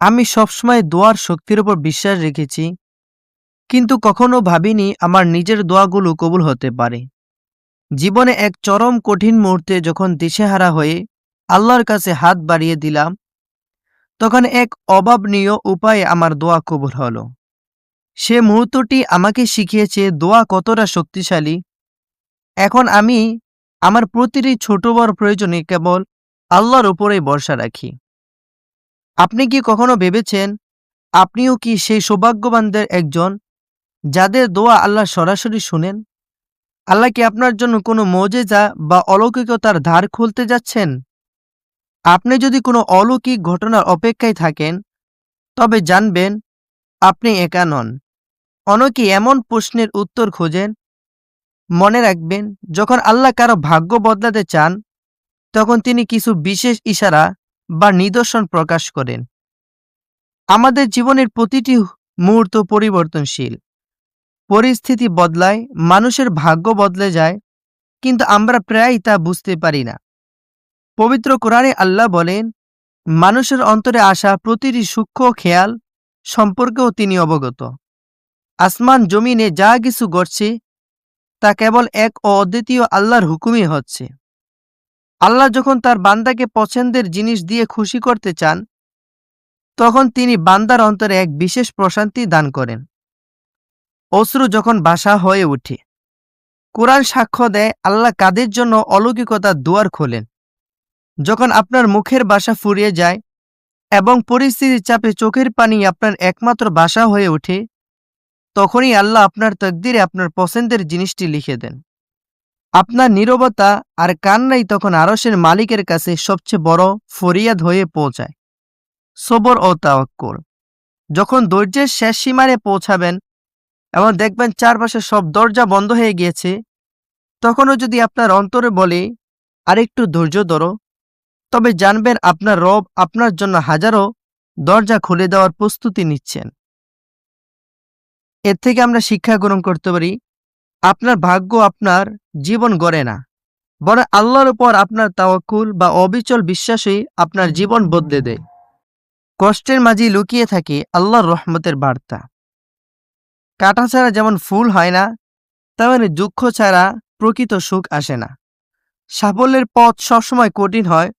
আমি সবসময় দোয়ার শক্তির উপর বিশ্বাস রেখেছি, কিন্তু কখনো ভাবিনি আমার নিজের দোয়াগুলো কবুল হতে পারে। জীবনে এক চরম কঠিন মুহূর্তে যখন দিশেহারা হয়ে আল্লাহর কাছে হাত বাড়িয়ে দিলাম, তখন এক অভাবনীয় উপায়ে আমার দোয়া কবুল হল। সে মুহূর্তটি আমাকে শিখিয়েছে দোয়া কতটা শক্তিশালী। এখন আমি আমার প্রতিটি ছোট বড় প্রয়োজনে কেবল আল্লাহর উপরেই ভরসা রাখি। আপনি কি কখনো ভেবেছেন, আপনিও কি সেই সৌভাগ্যবানদের একজন, যাদের দোয়া আল্লাহ সরাসরি শুনেন? আল্লাহ কি আপনার জন্য কোনো মজেজা বা অলৌকিকতার ধার খুলতে যাচ্ছেন? আপনি যদি কোনো অলৌকিক ঘটনার অপেক্ষায় থাকেন, তবে জানবেন, আপনি একা নন। অনেকে এমন প্রশ্নের উত্তর খোঁজেন, মনে রাখবেন, যখন আল্লাহ কারও ভাগ্য বদলাতে চান, তখন তিনি কিছু বিশেষ ইশারা বা নিদর্শন প্রকাশ করেন। আমাদের জীবনের প্রতিটি মুহূর্ত পরিবর্তনশীল। পরিস্থিতি বদলায়, মানুষের ভাগ্য বদলে যায়, কিন্তু আমরা প্রায়ই তা বুঝতে পারি না। পবিত্র কোরআনে আল্লাহ বলেন, মানুষের অন্তরে আসা প্রতিটি সূক্ষ্ম খেয়াল সম্পর্কেও তিনি অবগত। আসমান জমিনে যা কিছু ঘটছে, তা কেবল এক অদ্বিতীয় আল্লাহর হুকুমই হচ্ছে। আল্লাহ যখন তার বান্দাকে পছন্দের জিনিস দিয়ে খুশি করতে চান, তখন তিনি বান্দার অন্তরে এক বিশেষ প্রশান্তি দান করেন। অশ্রু যখন বাসা হয়ে ওঠে, কোরআন সাক্ষ্য দেয়, আল্লাহ কাদের জন্য অলৌকিকতার দুয়ার খোলেন। যখন আপনার মুখের বাসা ফুরিয়ে যায় এবং পরিস্থিতির চাপে চোখের পানি আপনার একমাত্র বাসা হয়ে ওঠে, তখনই আল্লাহ আপনার তকদিরে আপনার পছন্দের জিনিসটি লিখে দেন। আপনার নীরবতা আর কান্নাই তখন আরসের মালিকের কাছে সবচেয়ে বড় ফরিয়াদ হয়ে পৌঁছায়। সবর ও তাওয়াক্কুল। যখন ধৈর্যের শেষ সীমারে পৌঁছাবেন এবং দেখবেন চারপাশে সব দরজা বন্ধ হয়ে গিয়েছে, তখনও যদি আপনার অন্তরে বলে, আরেকটু ধৈর্য ধরো, তবে জানবেন আপনার রব আপনার জন্য হাজারো দরজা খুলে দেওয়ার প্রস্তুতি নিচ্ছেন। এর থেকে আমরা শিক্ষা গ্রহণ করতে পারি আপনার ভাগ্য আপনার জীবন গড়ে না। বরং আল্লাহর উপর আপনার তাওয়াক্কুল বা অবিচল বিশ্বাসই আপনার জীবন বদলে দেয়। কষ্টের মাঝে লুকিয়ে থাকে আল্লাহর রহমতের বার্তা। কাটা ছাড়া যেমন ফুল হয় না, তেমনি দুঃখ ছাড়া প্রকৃত সুখ আসে না। সাফল্যের পথ সবসময় কঠিন হয়,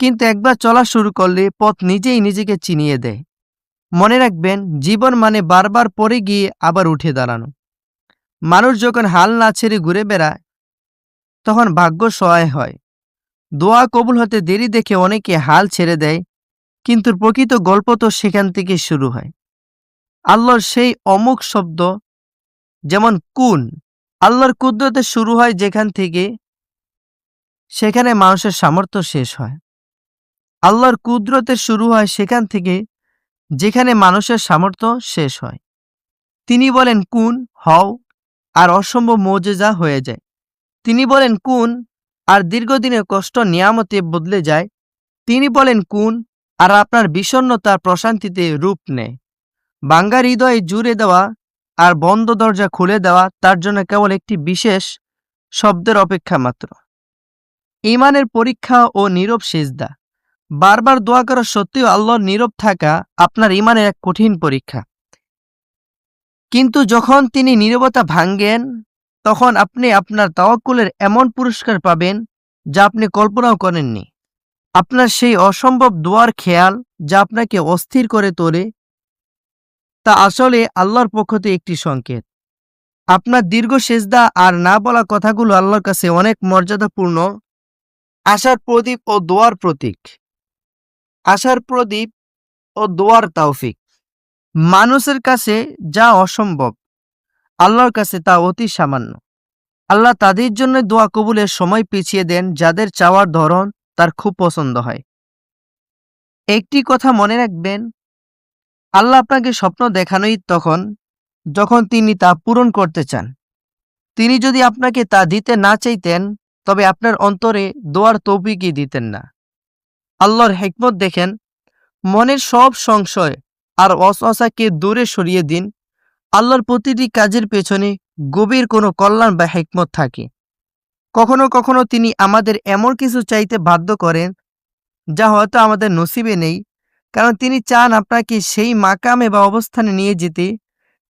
কিন্তু একবার চলা শুরু করলে পথ নিজেই নিজেকে চিনিয়ে দেয়। মনে রাখবেন, জীবন মানে বারবার পরে গিয়ে আবার উঠে দাঁড়ানো। মানুষ যখন হাল না ছেড়ে ঘুরে বেড়ায়, তখন ভাগ্য সহায় হয়। দোয়া কবুল হতে দেরি দেখে অনেকে হাল ছেড়ে দেয়, কিন্তু প্রকৃত গল্প তো সেখান থেকে শুরু হয়। আল্লাহর সেই অমুক শব্দ, যেমন কুন, আল্লাহর কুদরতে শুরু হয় যেখান থেকে, সেখানে মানুষের সামর্থ্য শেষ হয়। আল্লাহর কুদরতের শুরু হয় সেখান থেকে, যেখানে মানুষের সামর্থ্য শেষ হয়। তিনি বলেন, কুন, হও আর অসম্ভব মজেজা হয়ে যায়। তিনি বলেন, কুন আর দীর্ঘদিনের কষ্ট নিয়ামতে বদলে যায়। তিনি বলেন, কুন আর আপনার বিষণ্নতার প্রশান্তিতে রূপ নেয়। বাঙ্গার হৃদয়ে জুড়ে দেওয়া আর বন্ধ দরজা খুলে দেওয়া, তার জন্য কেবল একটি বিশেষ শব্দের অপেক্ষা মাত্র। ইমানের পরীক্ষা ও নীরব সেজদা। বারবার দোয়া করা সত্ত্বেও আল্লাহর নীরব থাকা আপনার ইমানের এক কঠিন পরীক্ষা। কিন্তু যখন তিনি নীরবতা ভাঙ্গেন তখন আপনি আপনার তাওয়াক্কুলের এমন পুরস্কার পাবেন যা আপনি কল্পনাও করেননি। আপনার সেই অসম্ভব দোয়ার খেয়াল যা আপনাকে অস্থির করে তোলে, তা আসলে আল্লাহর পক্ষ থেকে একটি সংকেত। আপনার দীর্ঘ সেজদা আর না বলা কথাগুলো আল্লাহর কাছে অনেক মর্যাদাপূর্ণ। আশার প্রদীপ ও দোয়ার প্রতীক। আশার প্রদীপ ও দোয়ার তাওফিক। মানুষের কাছে যা অসম্ভব, আল্লাহর কাছে তা অতি সামান্য। আল্লাহ তাদের জন্য দোয়া কবুলের সময় পিছিয়ে দেন যাদের চাওয়ার ধরন তার খুব পছন্দ হয়। একটি কথা মনে রাখবেন, আল্লাহ আপনাকে স্বপ্ন দেখানোই তখন, যখন তিনি তা পূরণ করতে চান। তিনি যদি আপনাকে তা দিতে না চাইতেন, তবে আপনার অন্তরে দোয়ার তৌফিকই দিতেন না। আল্লাহর হেকমত দেখেন, মনের সব সংশয় আর অসআসাকে দূরে সরিয়ে দিন। আল্লাহর প্রতিটি কাজের পেছনে গভীর কোনো কল্যাণ বা হেকমত থাকে। কখনো কখনো তিনি আমাদের এমন কিছু চাইতে বাধ্য করেন, যা হয়তো আমাদের নসিবে নেই, কারণ তিনি চান আপনাকে সেই মাকামে বা অবস্থানে নিয়ে যেতে,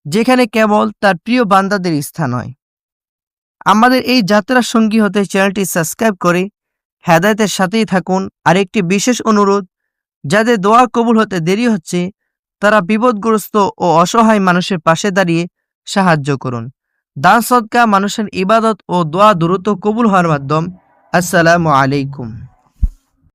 যেখানে কেবল তার প্রিয় বান্দাদের স্থান হয়। আমাদের এই যাত্রার সঙ্গী হতে চ্যানেলটি সাবস্ক্রাইব করে হেদায়তের সাথেই থাকুন। আর একটি বিশেষ অনুরোধ, যাদের দোয়া কবুল হতে দেরি হচ্ছে তারা বিপদগ্রস্ত ও অসহায় মানুষের পাশে দাঁড়িয়ে সাহায্য করুন। দান সদকা মানুষের ইবাদত ও দোয়া দ্রুত কবুল হওয়ার মাধ্যম আসসালামু আলাইকুম।